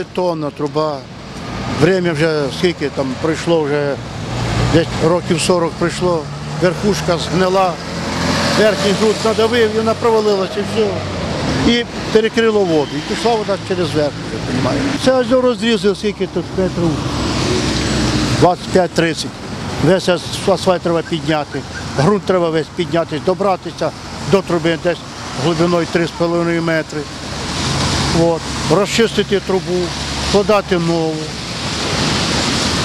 бетонна труба. Время вже скільки там пройшло вже десь років 40 пройшло. Верхушка згнила, верхній груд надавив і вона провалилася і все. І перекрило воду. І пішла вода через верх, розумієте. Це ось розрізав, скільки тут метрів 25-30. Весь асфальт треба підняти, ґрунт треба весь підняти, добратися до труби десь глибиною 3,5 метри. От. Розчистити трубу, подати нову.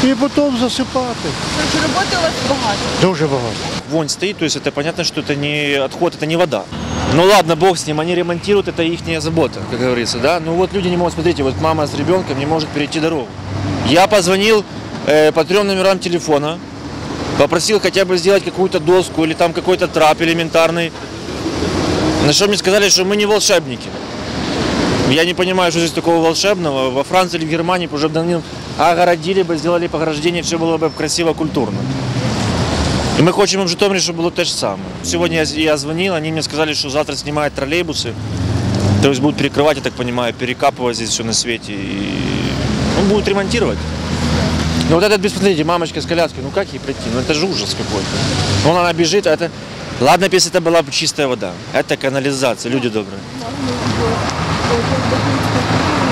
І потім засипати. Тож роботи у вас багато. Дуже багато. Вонь стоит, то есть это понятно, что это не отход, это не вода. Ну ладно, бог с ним, они ремонтируют, это их забота, как говорится, да. Ну вот люди не могут, смотрите, вот мама с ребенком не может перейти дорогу. Я позвонил э, по трем номерам телефона, попросил хотя бы сделать какую-то доску или там какой-то трап элементарный. На что мне сказали, что мы не волшебники. Я не понимаю, что здесь такого волшебного. Во Франции или в Германии бы уже давно огородили бы, сделали пограждение, все было бы красиво, культурно. И мы хотим в Житомире, чтобы было то же самое. Сегодня я, звонил, они мне сказали, что завтра снимают троллейбусы. То есть будут перекрывать, я так понимаю, перекапывать здесь все на свете. И он будет ремонтировать. Ну вот этот, посмотрите, мамочка с коляской, ну как ей пройти? Ну это же ужас какой-то. Вон она бежит, а это... Ладно, бы, если это была бы чистая вода. Это канализация, люди добрые. Thank you.